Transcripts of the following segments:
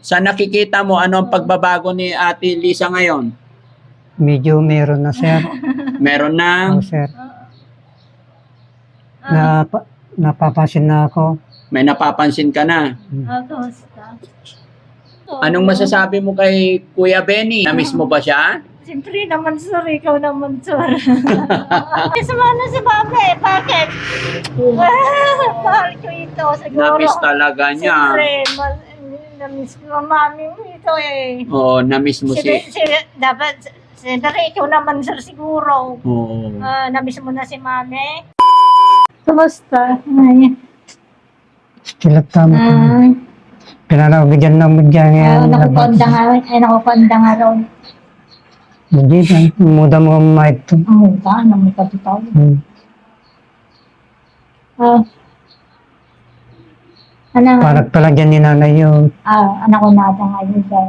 sa nakikita mo, ano ang pagbabago ni Ate Lisa ngayon? Medyo meron na, sir. Meron na, Oo, sir. Na, napapansin na ako. may napapansin ka na. Ah, kamusta? Anong masasabi mo kay Kuya Benny? Namiss mo ba siya? Siyempre naman, sir. Ikaw naman, sir. Sama na si Mami. Bakit? Mahal ko ito. Siguro. Namiss talaga niya. Siyempre, ma- namiss ko ang mami mo ito eh. Oo, namiss mo Siyempre, si... si, dapat, siyempre, ikaw naman, sir, siguro. Oo. Ah, namiss mo na si mami. Kumusta? Ay, Tilagtama ko. ay, Pinanabigyan na mo dyan ah, yan. nakukonda nga, ay, nakukonda nga raw. Hindi na. Muda mo ang mic to. Ang muda, ano may kapitaw. Hmm. Ah. Ano, Parang pala dyan ni nanay yung ah, anak ko nata nga yun dyan.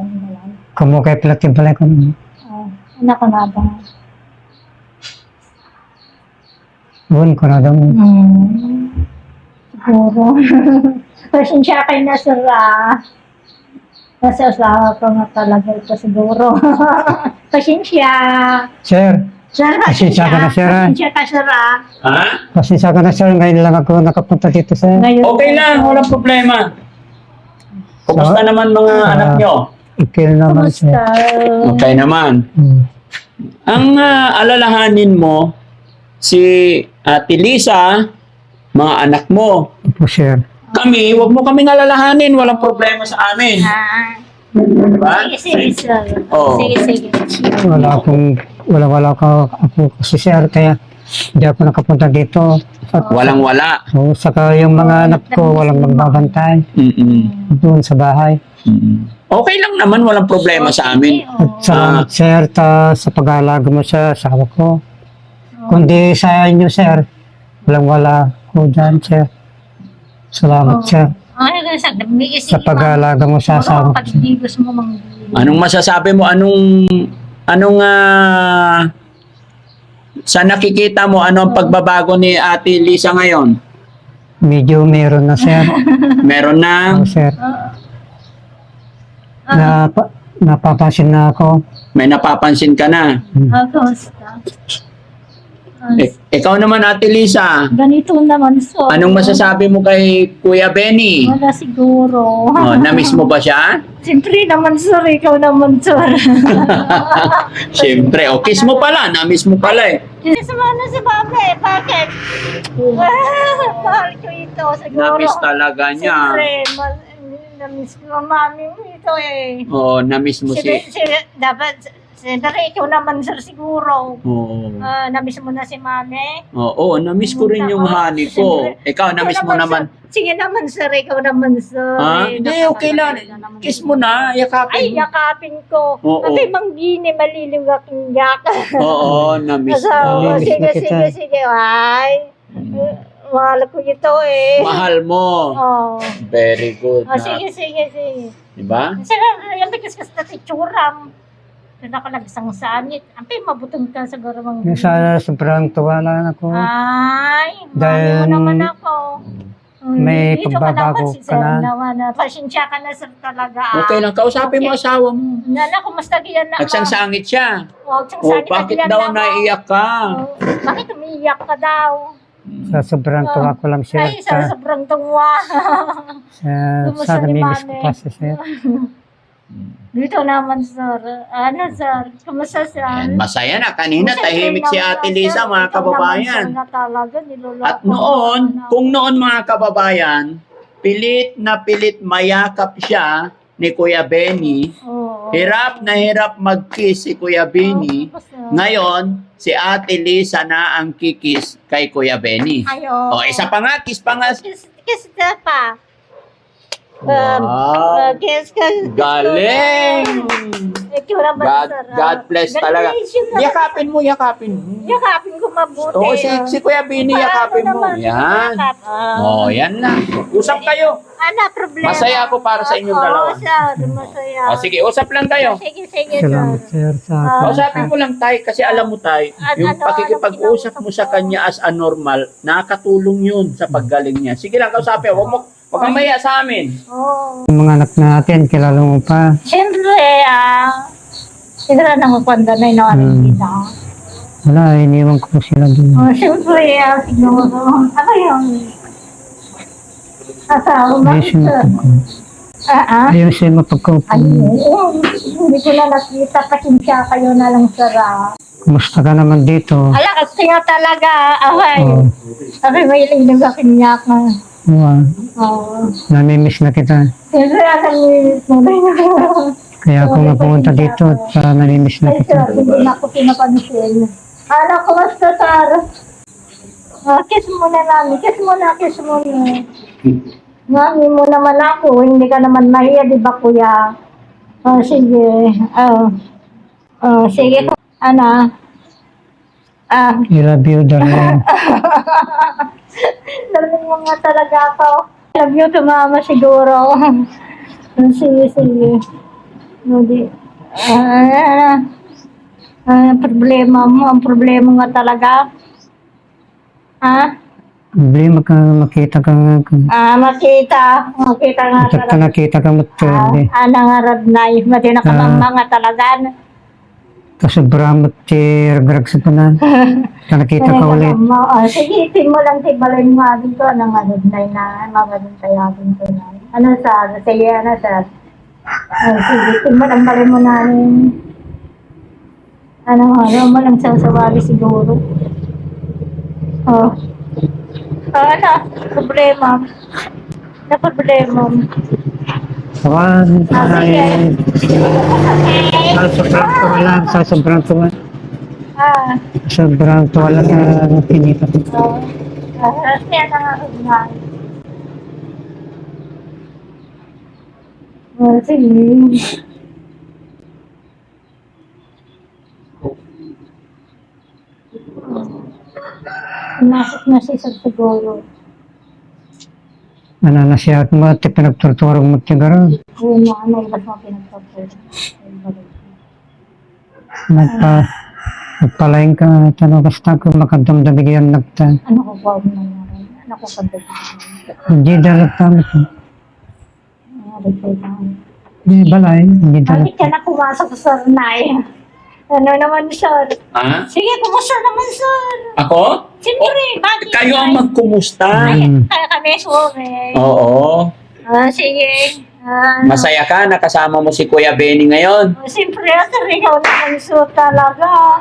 kumukay pala tibalay ko. Ah, anak ko nata nga. Buwan ko na daw. Hmm. Siguro. Pasensya kayo na sir ah. Nasa asawa ko nga talaga ito siguro. Pasensya. Sir, Sir, Pasensya ka na, sir, ah. Pasensya ka sir ah. Ha? pasensya ka na sir. Ngayon lang ako nakapunta dito sir. Ngayon, Okay lang, walang problema. Kumusta So, naman mga ah, anak nyo? Ikil naman sir. Kumusta? Okay naman. Hmm. Ang ah, alalahanin mo, si Ate Lisa, mga anak mo. Opo sir. Kami, wag mo kaming alalahanin, walang problema sa amin. Ah, Diba? sige, sige. Oo. Sige, sige. Wala akong, wala wala ako, ako kasi sir. Kaya hindi ako nakapunta dito. At Walang wala. so, saka yung mga anak ko walang magbabantay Mm-mm. doon sa bahay. Mm-mm. Okay lang naman, walang problema sa amin. At salamat Ah. sir ta, sa pag-aalaga mo sa asawa ko. Kundi sa inyo sir, walang wala ko dyan sir. Salamat sir Ay, sa sa pag-aalaga mo sa asawa ko. Pag hindi gusto mo mang Anong masasabi mo? Anong, anong, ah, sa nakikita mo, ano ang pagbabago ni Ate Lisa ngayon? Medyo meron na sir. Meron na, Oo, sir. Ah, Na, napapansin na ako. may napapansin ka na. ah, Eh, ikaw naman, Ate Lisa, ganito naman so. anong masasabi mo kay Kuya Benny? Wala siguro. Oh, namiss mo ba siya? Siyempre naman sir, ikaw naman sir. Siyempre, o kiss mo pala, namiss mo pala eh. Sama na si Mami, bakit? Mahal ko ito, siguro. Namiss talaga niya. Siyempre, ma- namiss ko ang mami mo ito eh. Oo, namiss mo Siyempre, si... si, dapat, siyempre ikaw naman sir siguro. Oo. Ah, namiss mo na si mami. Oo, namiss ko rin yung honey ko. Ikaw, namiss mo naman. Sir. Sige naman sir, ikaw naman sir. Ha? Eh, Hindi, okay lang. Kiss mo na, Ay, yakapin mo. yakapin ko. Oo. Ate, manggini, maliliw aking yak. Oo, namiss Asawa, mo. Namiss sige, na kita. sige, sige. Ay, mahal ko ito eh. Mahal mo. Oh. Very good. Oh, sige, sige, sige. Diba? Sige, yung bigas kas na. Nakalagsang sanit. Ampay, mabutong ka sa garamang. Yung Sana sobrang tuwa lang ako. Ay, Dahil mo naman ako. Mm, may dito pagbabago naman, si ka Sir na. ah. Pasensya ka na sir talaga. ah. Okay lang, kausapin mo asawa mo. Nana, kumusta giyan na? Nagsangsangit siya. Oh, Oh, bakit daw naiiyak ka? Oh, bakit umiiyak ka daw? Sa sobrang tuwa ko lang sir. Ay, sa Sa, sobrang tuwa. sa, Kumusta sa ni namimiss ko pa si sir. Dito naman, sir. Ano, sir? Kumusta, sir? Ayan, masaya na. Kanina, Siyempre tahimik si naman, Ate sir. Lisa, mga Ikaw kababayan. naman, sir, na talaga, niloloko At noon, naman kung noon mga kababayan, pilit na pilit mayakap siya ni Kuya Benny. Oo. hirap na hirap mag-kiss si Kuya Benny, Oo, sir. ngayon, si Ate Lisa na ang kikis kay Kuya Benny. Ay, oo. O, isa pa nga, kiss pa nga. Kiss, kiss pa. Wow! Uh, kiss ka. Galing! Ikaw naman, God. God bless talaga. Yakapin mo, yakapin mo. Yakapin ko mabuti. Oo, si, si Kuya Paano yakapin mo. naman? Yan. Yakap, ah. Oh, yan na. Usap kayo. Ano, problema? Masaya ako para sa inyong Oo, dalawa. sir. Masaya. O, sige, usap lang kayo. Sige, sige, Salamat sir. sa Ah. Kausapin mo lang tay kasi alam mo tay, Ano, yung pakikipag-usap mo sa kanya as a normal, nakakatulong yun sa paggaling niya. Sige lang, kausapin. Huwag mo, Huwag kang maya sa amin. Oo. Yung mga anak natin, kilala mo pa. Siyempre, ah, sila na magpanda na yung Hmm. kita. Wala, iniwan ko sila doon. Oh, siyempre, ah, siguro, ano yung asawa mo? Ayos yung mapagkaupo. Ah, ah. Ayos yung mapagkaupo. Ay, oo, hindi ko na nakita, pasensya kayo na lang, sir. ah. Kumusta ka naman dito? Ala, kasi nga talaga, away. Oo. Sabi, may linig ako niya ka. Oo, Oo. namimiss na kita. Siyempre, alam mo, Kaya ako nga pumunta dito at para namimiss na Ay, kita. sir, hindi na ako pinapansin. Ano, kumusta, sir? Ah, kiss muna namin. Kiss muna, kiss muna. Mami mo naman ako. Hindi ka naman mahiya, di ba, kuya? Oh, sige. Oh. Oh, sige. Ano? Ah, I love you, darling. Daling mo nga talaga ako. Love you to mama siguro. sige, sige. Hindi. Ah, ah, problema mo. Ang problema nga talaga. Ha? Hindi, maka, makita ka nga. Ah, makita. Makita nga At ka talaga. nakita ka mo, Ah, Terde. ano nga rad na yun. Mati na kamang mga talaga. Kasubra mo, tirag sa panan. Ka nakita ka ulit. Ah, sige, itin mo lang si Balay mo dito. Ano nga rad na na. Mga dun tayagin ko na. Ano sa? Sige, ano sa? Ah, sige, itin mo lang balay mo na. Ano ano mo lang sasawali siguro. Oh. Ah, ano? Problema. Na problema. Saka, Ah, ay, Okay. sobrang tuwa lang, sa sobrang tuwa. Ah. Sobrang tuwa lang na pinita. Oh. Ah, kaya na nga nga. Oh, sige. Nasok na si Sir siguro. Ano na siya at mo, at pinagturturong mo tigaro. Na, ano, iba't mga pinagpapal. Nagpa, nagpalain ka, tanong basta ko makadamdamigyan nagta. Ano ko ba nangyari? Ano ko pagdating? Hindi dalat. Ano ba? Hindi balay, hindi dalat. Bakit ka na pumasok sa Nay? Ano naman, sir? Ha? Sige, kumusta naman, sir? Ako? Siyempre, bakit? Kayo ang magkumusta. Ay, kaya kami, sorry. Oo. Ah, sige. Ah, Masaya ka, nakasama mo si Kuya Benny ngayon. Siyempre, sir, ikaw naman, sir, talaga.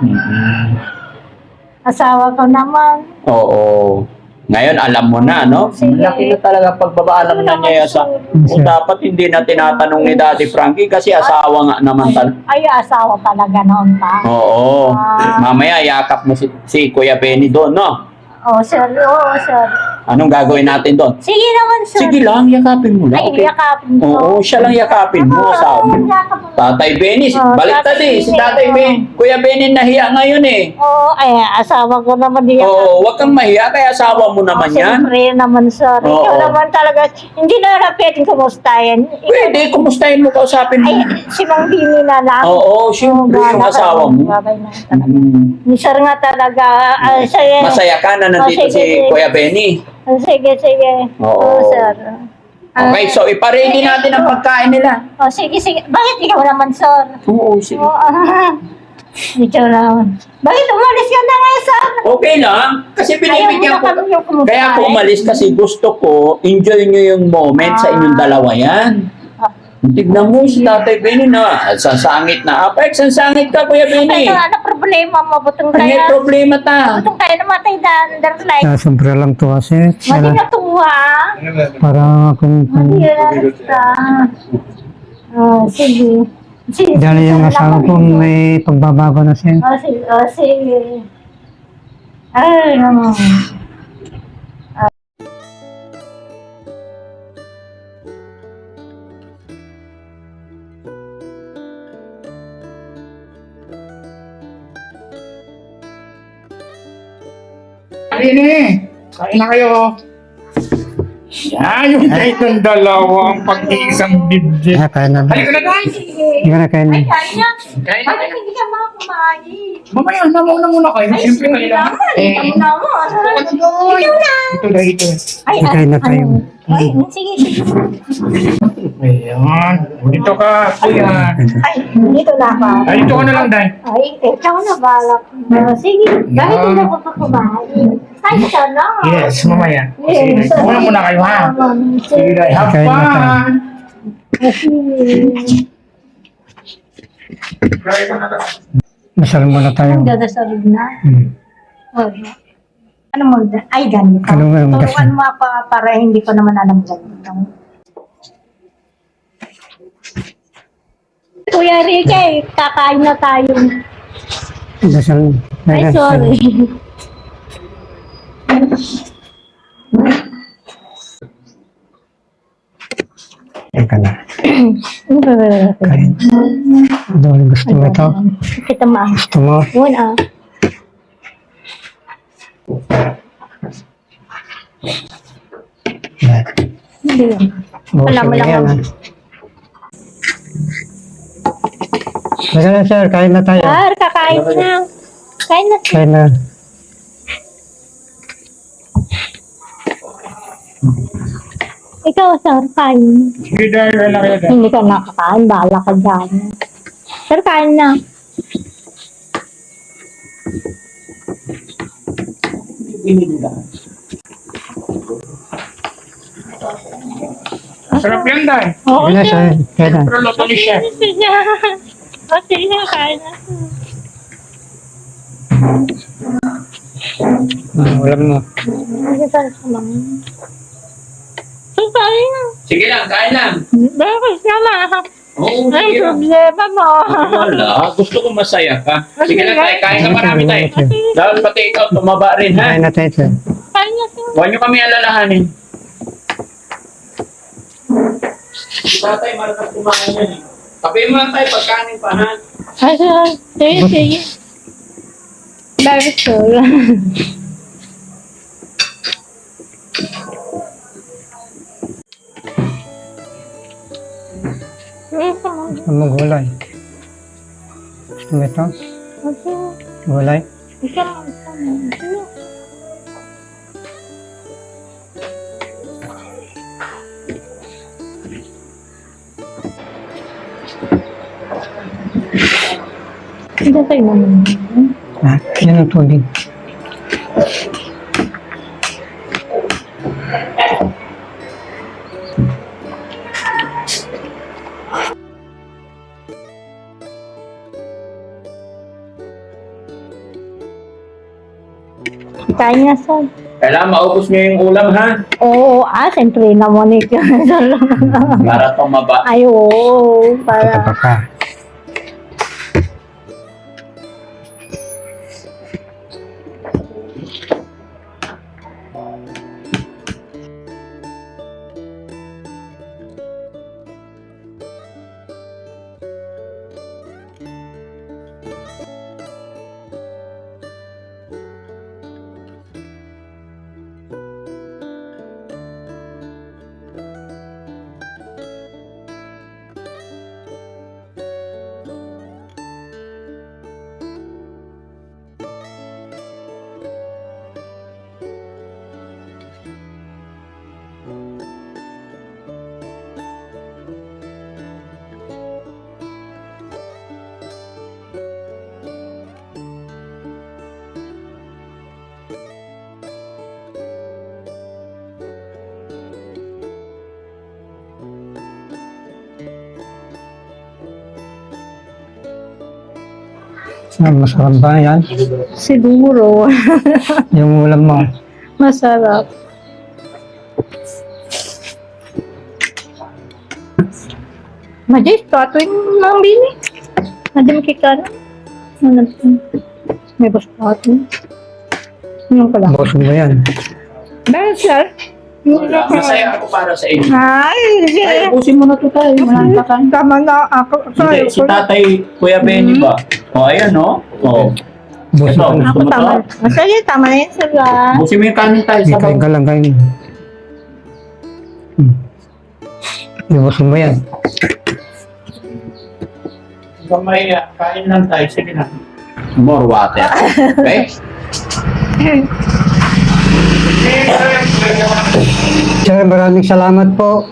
Asawa ko naman. Oo. Ngayon, alam mo na, no? Sige. Laki na talaga pagbabaalam na niya sa... O dapat hindi na tinatanong ni Daddy Frankie kasi asawa nga naman tal. Ay, asawa talaga noon pa. Oo. Ah. Mamaya, yakap mo si, si Kuya Benny doon, no? Oh, sir, oo, sir. Anong gagawin natin doon? Sige naman, sir. Sige lang, yakapin mo lang. Ay, Okay? yakapin ko. Oo, siya lang yakapin mo. Oo, Sabi. mo. Tatay Benny, Oh, baliktad eh. Si Benny, Tatay oo. Benny. Kuya Benny nahiya ngayon eh. Oo, ay, asawa ko naman diyan. Oo, wag kang mahiya kaya asawa mo naman yan. Siyempre naman, sir. Ikaw Oo. naman talaga. Hindi na na pwedeng kumustahin. Ikaw- Pwede, kumustahin mo, kausapin mo. Ay, si Mang Bini na lang. Oo, siyempre, yung asawa mo. Mm. Ni Sir nga talaga. ah, sige. Masaya ka na nandito Oh, si. Kuya Benny. Ah, Sige, sige. Oo. Oo, sir. Ah, Okay, so ipaready natin ang pagkain nila. Oh, sige, sige. Bakit ikaw naman, sir? Oo, sige. Oo, ah. Ikaw naman. Bakit umalis ka na nga, sir? Okay lang, kasi binibigyan Ayaw kami yung ko. Kaya ako umalis kasi gusto ko, enjoy nyo yung moment sa inyong dalawa yan. Ah. Tignan mo si Tatay Benny na, sasangit na. Apex, sasangit ka, Kuya Benny. Ano, ano problema mo? Butong kaya? problema ta. Butong kaya namatay na under light. Sa sobrang lang tuwa siya. Mati Sana, na tuwa. para akong Mati na nasta. Ah, sige. Sige. Dahil yung asawa ko may pagbabago na siya. Ah, sige. Ah, sige. Ay, naman. Kain eh. Kain na kayo. Yung kahit ng dalawang pag-iisang dibdib. Ah, kaya na. Halika na guys! Hindi ka na kaya na. Ay, kaya. Kain na Bakit kayo. hindi ka mga kumain? Mamaya, namauna muna kayo. Ay, Siyempre sige kailangan. naman. Eh, Ikaw naman. Ikaw na. ito na ito. Ay, Kaya na tayo. Ay, sige, sige. Ayan. Dito ka, kuya. Ay, dito na ako. Ay, dito ka na lang, Day. Ay, ikaw na balak. Sige, bakit hindi ako pa kumain? Ay, sana. Yes, mamaya. Sige, Yes. muna muna kayo, ha? Sige, Day. Have Kain na tayo. fun! Masal muna tayo. Ang dadasalog na. Hmm. Oh, ano mo? Ay, ganito. Ano nga ang Turuan mo ako para hindi ko naman alam ganito. Kuya Ricky, kakain na tayo. Dasal. Ay, sorry. Teka na. Ano ba ba? Kain. Ano gusto mo ito? Kita mo. ah. Gusto mo? Yun ah. Hindi yun. Wala, mo wala, yan, wala. ha? Teka na, sir. Kain na tayo. Sir, kakain na. Kain na. Kain na. Ikaw, sir, kain. Sige, Day. Wala kayo. Hindi ka nakakain, bahala ka dyan. Sir, kain na. Sarap yan, Day. Oo, Kain na, sir. sir. Kain na. Pero luto ni Chef. Sige. O, sige, kain na. Ah, Ulam mo. Sige, sir, kumain. Sir, kain na. Sige lang, kain lang. Bakit naman? Oo, Ay, sige lang. problema mo. Wala, gusto ko masaya ka. Sige lang tayo, kain ka marami tayo. Dahil pati ikaw tumaba rin ha. Kain na tayo, sir. Kain na, sir. Huwag niyo kami alalahanin. Si tatay malakas kumain yan eh. Tabi mo lang tayo pagkanin pa ha. Ay. Sige, sige. Bakit, sir? Gusto mo gulay? Gusto mo ito? Gulay? Hindi tayo naman. Ha? Yan ang tubig. Kain na, sir. Kailangan maubos niyo yung ulam ha. Oo, ah, siyempre naman ikaw. Para tumaba. Ay, oo. Para, Patapa ka. Ah, masarap ba yan? siguro. Yung ulam mo. Masarap. Majis, patuin ng bini. Nadim kita na. Ano May bus patuin. Yung pala. Busog mo yan. Dahil, sir. Wala. Masaya ako para sa inyo. Ay, sige. Ay, ubusin mo na to tayo. Walang kakain. Tama na ako. Hindi, si tatay, Kuya Benny ba? O, oh, ayan, no? O. Oh. Ito, Ako tama. to? Masaya, tama na yun, sir. Ah. Busi mo yung kanin tayo Hindi, sa kain ka lang, kain. Hmm. Iwasan mo yan. Kamay, ah, kain lang tayo. Sige na. More water. Okay? Sir, maraming salamat po.